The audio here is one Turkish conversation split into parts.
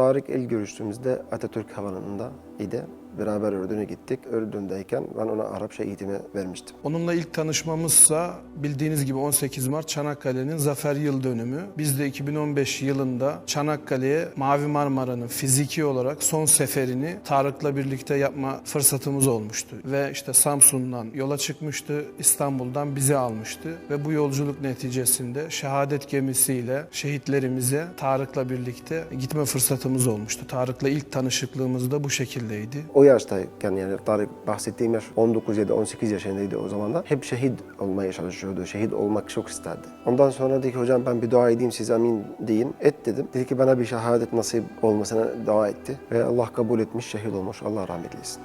Tarık ilk görüştüğümüzde Atatürk Havalimanı'nda idi. Beraber Ürdün'e gittik. Ürdün'deyken ben ona Arapça eğitimi vermiştim. Onunla ilk tanışmamızsa bildiğiniz gibi 18 Mart Çanakkale'nin zafer yıl dönümü. Biz de 2015 yılında Çanakkale'ye Mavi Marmara'nın fiziki olarak son seferini Tarık'la birlikte yapma fırsatımız olmuştu. Ve işte Samsun'dan yola çıkmıştı, İstanbul'dan bizi almıştı. Ve bu yolculuk neticesinde şehadet gemisiyle şehitlerimize Tarık'la birlikte gitme fırsatımız olmuştu. Tarık'la ilk tanışıklığımız da bu şekildeydi. O yaştayken yani Tarık bahsettiğim yaş 19 ya da 18 yaşındaydı o zamanlar. Hep şehit olmaya çalışıyordu. Şehit olmak çok isterdi. Ondan sonra dedi ki hocam ben bir dua edeyim siz amin deyin. Et dedim. Dedi ki bana bir şehadet nasip olmasına dua etti. Ve Allah kabul etmiş şehit olmuş. Allah rahmet eylesin.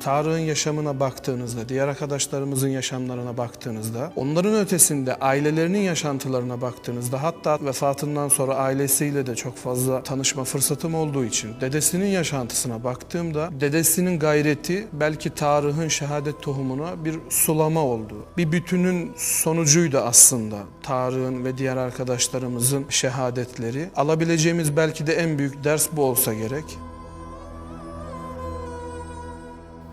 Tarık'ın yaşamına baktığınızda, diğer arkadaşlarımızın yaşamlarına baktığınızda, onların ötesinde ailelerinin yaşantılarına baktığınızda, hatta vefatından sonra ailesiyle de çok fazla tanışma fırsatım olduğu için dedesinin yaşantısına baktığımda, dedesinin gayreti belki Tarık'ın şehadet tohumuna bir sulama oldu. Bir bütünün sonucuydu aslında Tarık'ın ve diğer arkadaşlarımızın şehadetleri. Alabileceğimiz belki de en büyük ders bu olsa gerek.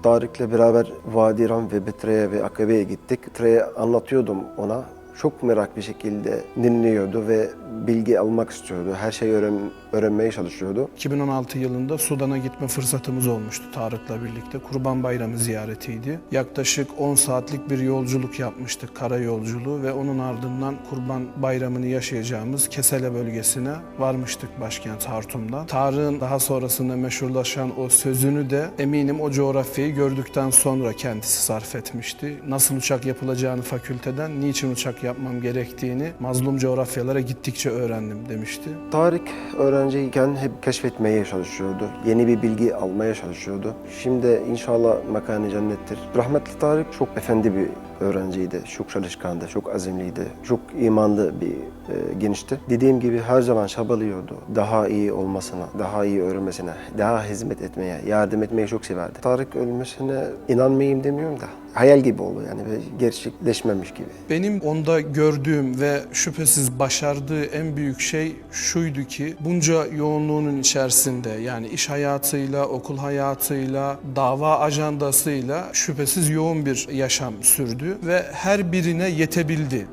Tarık'la beraber Vadi Ram ve Betre'ye ve Akabe'ye gittik. Betre'ye anlatıyordum ona. Çok merak bir şekilde dinliyordu ve bilgi almak istiyordu. Her şeyi öğren, öğrenmeye çalışıyordu. 2016 yılında Sudan'a gitme fırsatımız olmuştu Tarık'la birlikte. Kurban Bayramı ziyaretiydi. Yaklaşık 10 saatlik bir yolculuk yapmıştık, kara yolculuğu ve onun ardından Kurban Bayramı'nı yaşayacağımız Kesele bölgesine varmıştık başkent Hartum'da. Tarık'ın daha sonrasında meşhurlaşan o sözünü de eminim o coğrafyayı gördükten sonra kendisi sarf etmişti. Nasıl uçak yapılacağını fakülteden, niçin uçak yapmam gerektiğini mazlum coğrafyalara gittikçe öğrendim demişti. Tarık öğrenciyken hep keşfetmeye çalışıyordu. Yeni bir bilgi almaya çalışıyordu. Şimdi inşallah makanı cennettir. Rahmetli Tarık çok efendi bir öğrenciydi. Çok çalışkandı, çok azimliydi. Çok imanlı bir e, gençti. Dediğim gibi her zaman çabalıyordu. Daha iyi olmasına, daha iyi öğrenmesine, daha hizmet etmeye, yardım etmeyi çok severdi. Tarık ölmesine inanmayayım demiyorum da hayal gibi oldu yani gerçekleşmemiş gibi. Benim onda gördüğüm ve şüphesiz başardığı en büyük şey şuydu ki bunca yoğunluğunun içerisinde yani iş hayatıyla, okul hayatıyla, dava ajandasıyla şüphesiz yoğun bir yaşam sürdü ve her birine yetebildi.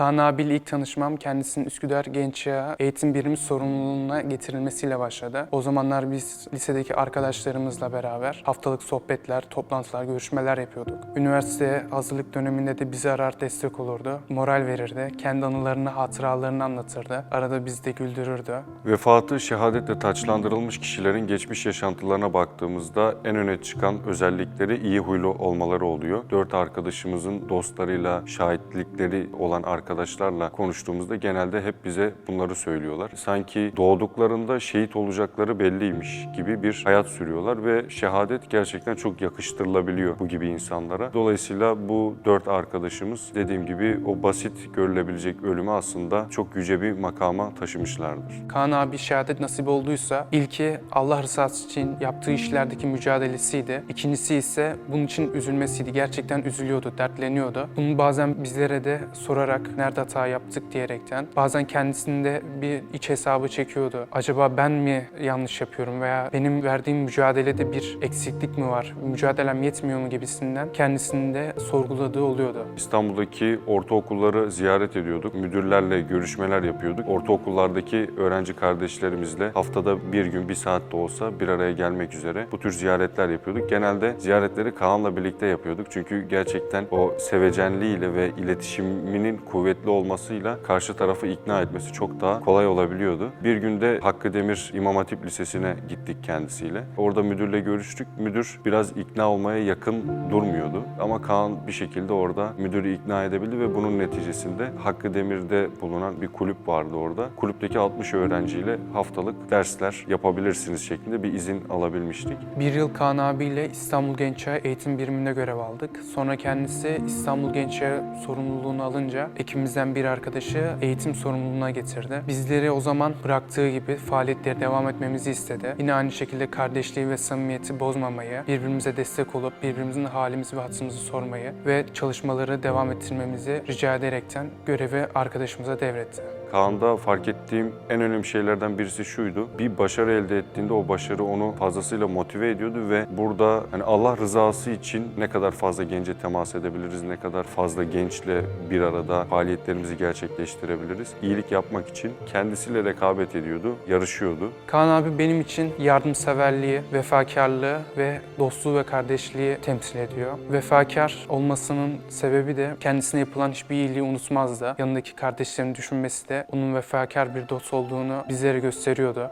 Kaan abiyle ilk tanışmam kendisinin Üsküdar Genç Yağı Eğitim Birimi sorumluluğuna getirilmesiyle başladı. O zamanlar biz lisedeki arkadaşlarımızla beraber haftalık sohbetler, toplantılar, görüşmeler yapıyorduk. Üniversiteye hazırlık döneminde de bizi arar destek olurdu. Moral verirdi. Kendi anılarını, hatıralarını anlatırdı. Arada bizi de güldürürdü. Vefatı şehadetle taçlandırılmış kişilerin geçmiş yaşantılarına baktığımızda en öne çıkan özellikleri iyi huylu olmaları oluyor. Dört arkadaşımızın dostlarıyla, şahitlikleri olan arkadaşlarla konuştuğumuzda genelde hep bize bunları söylüyorlar. Sanki doğduklarında şehit olacakları belliymiş gibi bir hayat sürüyorlar ve şehadet gerçekten çok yakıştırılabiliyor bu gibi insanlara. Dolayısıyla bu dört arkadaşımız dediğim gibi o basit görülebilecek ölümü aslında çok yüce bir makama taşımışlardır. Kaan abi şehadet nasip olduysa ilki Allah rızası için yaptığı işlerdeki mücadelesiydi. İkincisi ise bunun için üzülmesiydi. Gerçekten üzülüyordu, dertleniyordu. Bunu bazen bizlere de sorarak nerede hata yaptık diyerekten bazen kendisinde bir iç hesabı çekiyordu. Acaba ben mi yanlış yapıyorum veya benim verdiğim mücadelede bir eksiklik mi var? Mücadelem yetmiyor mu gibisinden kendisinde sorguladığı oluyordu. İstanbul'daki ortaokulları ziyaret ediyorduk. Müdürlerle görüşmeler yapıyorduk. Ortaokullardaki öğrenci kardeşlerimizle haftada bir gün bir saat de olsa bir araya gelmek üzere bu tür ziyaretler yapıyorduk. Genelde ziyaretleri Kaan'la birlikte yapıyorduk. Çünkü gerçekten o sevecenliğiyle ve iletişiminin kuvvetli olmasıyla karşı tarafı ikna etmesi çok daha kolay olabiliyordu. Bir günde Hakkı Demir İmam Hatip Lisesi'ne gittik kendisiyle. Orada müdürle görüştük. Müdür biraz ikna olmaya yakın durmuyordu. Ama Kaan bir şekilde orada müdürü ikna edebildi ve bunun neticesinde Hakkı Demir'de bulunan bir kulüp vardı orada. Kulüpteki 60 öğrenciyle haftalık dersler yapabilirsiniz şeklinde bir izin alabilmiştik. Bir yıl Kaan abiyle İstanbul Genç Eğitim Biriminde görev aldık. Sonra kendisi İstanbul Genç sorumluluğunu alınca ekip ekibimizden bir arkadaşı eğitim sorumluluğuna getirdi. Bizleri o zaman bıraktığı gibi faaliyetleri devam etmemizi istedi. Yine aynı şekilde kardeşliği ve samimiyeti bozmamayı, birbirimize destek olup birbirimizin halimizi ve hatırımızı sormayı ve çalışmaları devam ettirmemizi rica ederekten görevi arkadaşımıza devretti. Kaan'da fark ettiğim en önemli şeylerden birisi şuydu. Bir başarı elde ettiğinde o başarı onu fazlasıyla motive ediyordu ve burada hani Allah rızası için ne kadar fazla gence temas edebiliriz, ne kadar fazla gençle bir arada faaliyetlerimizi gerçekleştirebiliriz. İyilik yapmak için kendisiyle rekabet ediyordu, yarışıyordu. Kaan abi benim için yardımseverliği, vefakarlığı ve dostluğu ve kardeşliği temsil ediyor. Vefakar olmasının sebebi de kendisine yapılan hiçbir iyiliği unutmazdı. Yanındaki kardeşlerini düşünmesi de onun vefakar bir dost olduğunu bizlere gösteriyordu.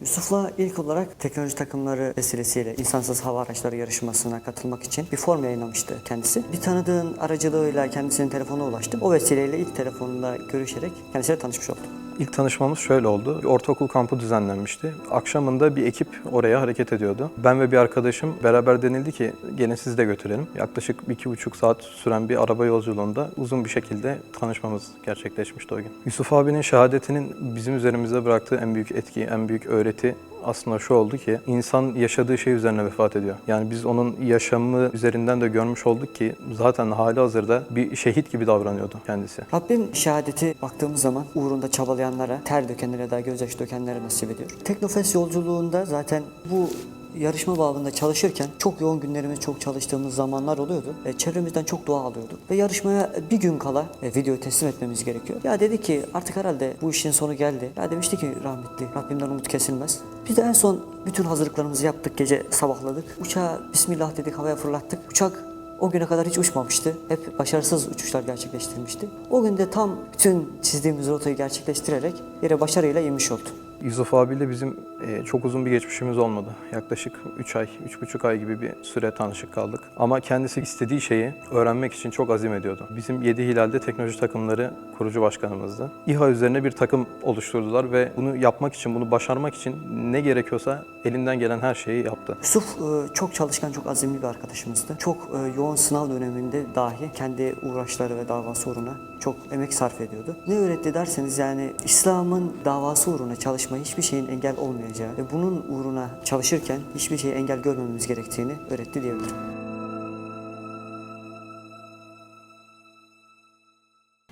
Yusuf'la ilk olarak teknoloji takımları vesilesiyle insansız hava araçları yarışmasına katılmak için bir form yayınlamıştı kendisi. Bir tanıdığın aracılığıyla kendisinin telefonuna ulaştım. O vesileyle ilk telefonla görüşerek kendisiyle tanışmış oldum. İlk tanışmamız şöyle oldu. Bir ortaokul kampı düzenlenmişti. Akşamında bir ekip oraya hareket ediyordu. Ben ve bir arkadaşım beraber denildi ki gelin sizi de götürelim. Yaklaşık iki buçuk saat süren bir araba yolculuğunda uzun bir şekilde tanışmamız gerçekleşmişti o gün. Yusuf abinin şehadetinin bizim üzerimizde bıraktığı en büyük etki, en büyük öğreti aslında şu oldu ki insan yaşadığı şey üzerine vefat ediyor. Yani biz onun yaşamı üzerinden de görmüş olduk ki zaten hali hazırda bir şehit gibi davranıyordu kendisi. Rabbim şehadeti baktığımız zaman uğrunda çabalayanlara, ter dökenlere daha gözyaşı dökenlere nasip ediyor. Teknofest yolculuğunda zaten bu yarışma babında çalışırken çok yoğun günlerimiz, çok çalıştığımız zamanlar oluyordu. E, çevremizden çok dua alıyorduk. Ve yarışmaya bir gün kala e, videoyu teslim etmemiz gerekiyor. Ya dedi ki artık herhalde bu işin sonu geldi. Ya demişti ki rahmetli Rabbimden umut kesilmez. Biz de en son bütün hazırlıklarımızı yaptık. Gece sabahladık. Uçağa Bismillah dedik havaya fırlattık. Uçak o güne kadar hiç uçmamıştı. Hep başarısız uçuşlar gerçekleştirmişti. O gün de tam bütün çizdiğimiz rotayı gerçekleştirerek yere başarıyla inmiş oldu. Yusuf abiyle bizim çok uzun bir geçmişimiz olmadı. Yaklaşık 3 ay, 3,5 ay gibi bir süre tanışık kaldık. Ama kendisi istediği şeyi öğrenmek için çok azim ediyordu. Bizim 7 Hilal'de teknoloji takımları kurucu başkanımızdı. İHA üzerine bir takım oluşturdular ve bunu yapmak için, bunu başarmak için ne gerekiyorsa elinden gelen her şeyi yaptı. Yusuf e, çok çalışkan, çok azimli bir arkadaşımızdı. Çok e, yoğun sınav döneminde dahi kendi uğraşları ve davası uğruna çok emek sarf ediyordu. Ne öğretti derseniz yani İslam'ın davası uğruna çalışma hiçbir şeyin engel olmayacağı ve bunun uğruna çalışırken hiçbir şeye engel görmememiz gerektiğini öğretti diyebilirim.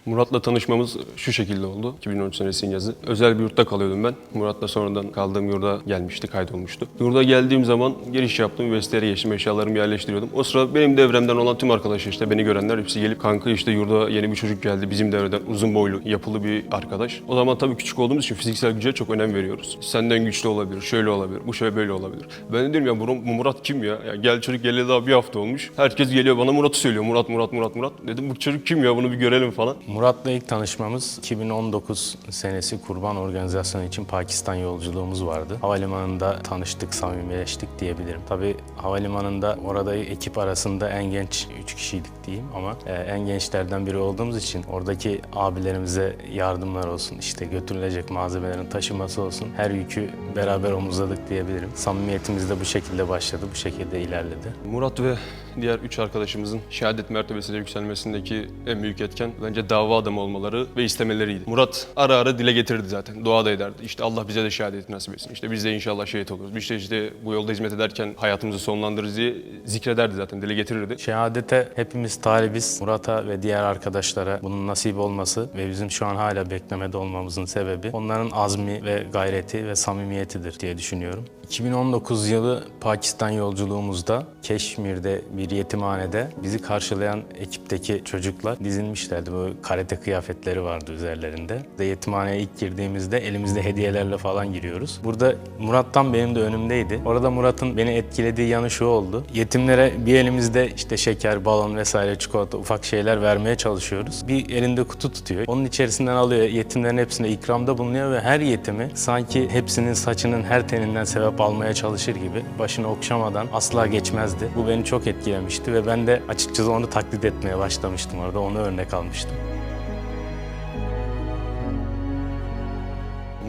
Murat'la tanışmamız şu şekilde oldu. 2013 senesinin yazı. Özel bir yurtta kalıyordum ben. Murat'la sonradan kaldığım yurda gelmişti, kaydolmuştu. Yurda geldiğim zaman giriş yaptım, vestiyere geçtim, eşyalarımı yerleştiriyordum. O sıra benim devremden olan tüm arkadaşlar işte beni görenler hepsi gelip kanka işte yurda yeni bir çocuk geldi bizim devreden uzun boylu, yapılı bir arkadaş. O zaman tabii küçük olduğumuz için fiziksel güce çok önem veriyoruz. Senden güçlü olabilir, şöyle olabilir, bu şöyle böyle olabilir. Ben de diyorum ya bu Murat kim ya? ya? Gel çocuk geleli daha bir hafta olmuş. Herkes geliyor bana Murat'ı söylüyor. Murat, Murat, Murat, Murat. Dedim bu çocuk kim ya bunu bir görelim falan. Murat'la ilk tanışmamız 2019 senesi kurban organizasyonu için Pakistan yolculuğumuz vardı. Havalimanında tanıştık, samimileştik diyebilirim. Tabii havalimanında orada ekip arasında en genç 3 kişiydik diyeyim ama e, en gençlerden biri olduğumuz için oradaki abilerimize yardımlar olsun, işte götürülecek malzemelerin taşıması olsun her yükü beraber omuzladık diyebilirim. Samimiyetimiz de bu şekilde başladı, bu şekilde ilerledi. Murat ve diğer üç arkadaşımızın şehadet mertebesine yükselmesindeki en büyük etken bence dava adamı olmaları ve istemeleriydi. Murat ara ara dile getirdi zaten. Dua da ederdi. İşte Allah bize de şehadet nasip etsin. İşte biz de inşallah şehit oluruz. Biz de işte bu yolda hizmet ederken hayatımızı sonlandırırız diye zikrederdi zaten. Dile getirirdi. Şehadete hepimiz talibiz. Murat'a ve diğer arkadaşlara bunun nasip olması ve bizim şu an hala beklemede olmamızın sebebi onların azmi ve gayreti ve samimiyetidir diye düşünüyorum. 2019 yılı Pakistan yolculuğumuzda Keşmir'de bir yetimhanede bizi karşılayan ekipteki çocuklar dizilmişlerdi. Bu karate kıyafetleri vardı üzerlerinde. Yetimhaneye ilk girdiğimizde elimizde hediyelerle falan giriyoruz. Burada Murat'tan benim de önümdeydi. Orada Murat'ın beni etkilediği yanı şu oldu. Yetimlere bir elimizde işte şeker, balon vesaire çikolata ufak şeyler vermeye çalışıyoruz. Bir elinde kutu tutuyor. Onun içerisinden alıyor. Yetimlerin hepsine ikramda bulunuyor ve her yetimi sanki hepsinin saçının her teninden sevap almaya çalışır gibi başını okşamadan asla geçmezdi. Bu beni çok etkilemişti ve ben de açıkçası onu taklit etmeye başlamıştım orada. Onu örnek almıştım.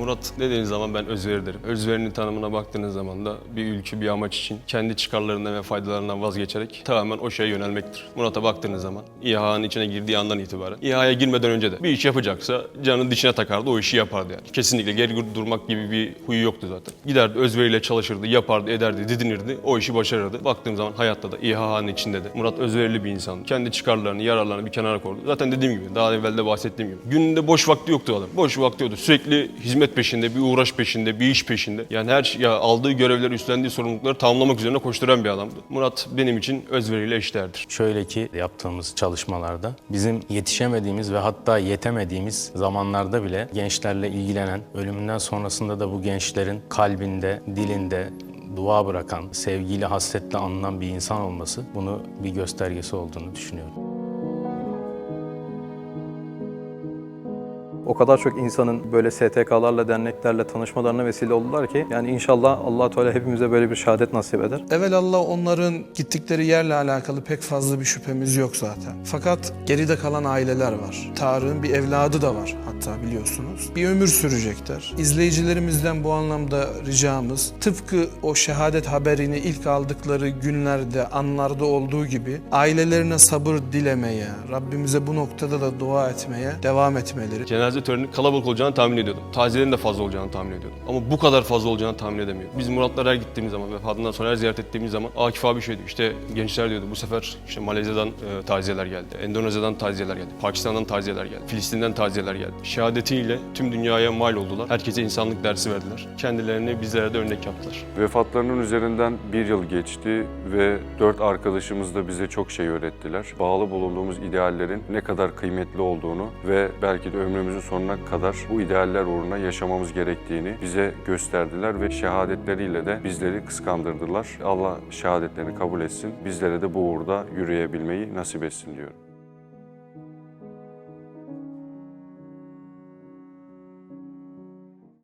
Murat dediğiniz zaman ben özveri derim. Özverinin tanımına baktığınız zaman da bir ülkü bir amaç için kendi çıkarlarından ve faydalarından vazgeçerek tamamen o şeye yönelmektir. Murat'a baktığınız zaman İHA'nın içine girdiği andan itibaren İHA'ya girmeden önce de bir iş yapacaksa canın dişine takardı o işi yapardı yani. Kesinlikle geri durmak gibi bir huyu yoktu zaten. Giderdi özveriyle çalışırdı, yapardı, ederdi, didinirdi. O işi başarırdı. Baktığım zaman hayatta da İHA'nın içinde de Murat özverili bir insan. Kendi çıkarlarını, yararlarını bir kenara koydu. Zaten dediğim gibi, daha evvel de bahsettiğim gibi. Gününde boş vakti yoktu adam. Boş vakti yoktu. Sürekli hizmet peşinde, bir uğraş peşinde, bir iş peşinde. Yani her şey, ya aldığı görevleri, üstlendiği sorumlulukları tamamlamak üzerine koşturan bir adamdı. Murat benim için özveriyle eşdeğerdir. Şöyle ki yaptığımız çalışmalarda bizim yetişemediğimiz ve hatta yetemediğimiz zamanlarda bile gençlerle ilgilenen, ölümünden sonrasında da bu gençlerin kalbinde, dilinde dua bırakan, sevgiyle, hasretle anılan bir insan olması bunu bir göstergesi olduğunu düşünüyorum. O kadar çok insanın böyle STK'larla, derneklerle tanışmalarına vesile oldular ki yani inşallah allah Teala hepimize böyle bir şehadet nasip eder. Evelallah onların gittikleri yerle alakalı pek fazla bir şüphemiz yok zaten. Fakat geride kalan aileler var. Tarık'ın bir evladı da var hatta biliyorsunuz. Bir ömür sürecekler. İzleyicilerimizden bu anlamda ricamız tıpkı o şehadet haberini ilk aldıkları günlerde, anlarda olduğu gibi ailelerine sabır dilemeye, Rabbimize bu noktada da dua etmeye devam etmeleri. Cenaze töreni kalabalık olacağını tahmin ediyordum. Taziyelerin de fazla olacağını tahmin ediyordum. Ama bu kadar fazla olacağını tahmin edemiyordum. Biz Muratlara her gittiğimiz zaman, vefatından sonra her ziyaret ettiğimiz zaman Akif abi şey diyor, işte gençler diyordu bu sefer işte Malezya'dan e, taziyeler geldi, Endonezya'dan taziyeler geldi, Pakistan'dan taziyeler geldi, Filistin'den taziyeler geldi. Şehadetiyle tüm dünyaya mal oldular. Herkese insanlık dersi verdiler. Kendilerini bizlere de örnek yaptılar. Vefatlarının üzerinden bir yıl geçti ve dört arkadaşımız da bize çok şey öğrettiler. Bağlı bulunduğumuz ideallerin ne kadar kıymetli olduğunu ve belki de ömrümüzün sonuna kadar bu idealler uğruna yaşamamız gerektiğini bize gösterdiler ve şehadetleriyle de bizleri kıskandırdılar. Allah şehadetlerini kabul etsin. Bizlere de bu uğurda yürüyebilmeyi nasip etsin diyorum.